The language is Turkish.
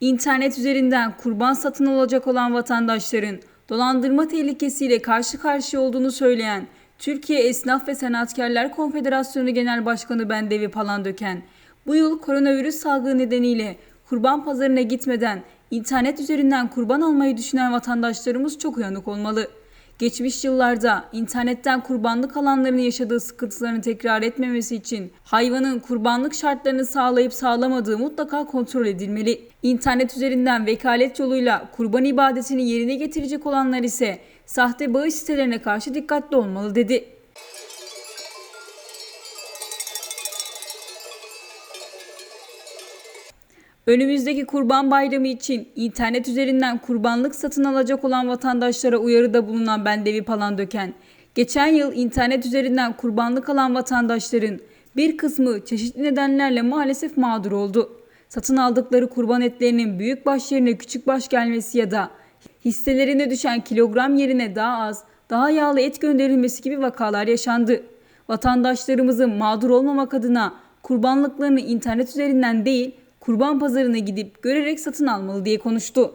İnternet üzerinden kurban satın alacak olan vatandaşların dolandırma tehlikesiyle karşı karşıya olduğunu söyleyen Türkiye Esnaf ve Sanatkarlar Konfederasyonu Genel Başkanı Bendevi Palandöken, bu yıl koronavirüs salgını nedeniyle kurban pazarına gitmeden internet üzerinden kurban almayı düşünen vatandaşlarımız çok uyanık olmalı. Geçmiş yıllarda internetten kurbanlık alanlarının yaşadığı sıkıntılarını tekrar etmemesi için hayvanın kurbanlık şartlarını sağlayıp sağlamadığı mutlaka kontrol edilmeli. İnternet üzerinden vekalet yoluyla kurban ibadetini yerine getirecek olanlar ise sahte bağış sitelerine karşı dikkatli olmalı dedi. Önümüzdeki Kurban Bayramı için internet üzerinden kurbanlık satın alacak olan vatandaşlara uyarıda bulunan Bendevi Palandöken, geçen yıl internet üzerinden kurbanlık alan vatandaşların bir kısmı çeşitli nedenlerle maalesef mağdur oldu. Satın aldıkları kurban etlerinin büyük baş yerine küçük baş gelmesi ya da hisselerine düşen kilogram yerine daha az, daha yağlı et gönderilmesi gibi vakalar yaşandı. Vatandaşlarımızın mağdur olmamak adına kurbanlıklarını internet üzerinden değil, kurban pazarına gidip görerek satın almalı diye konuştu.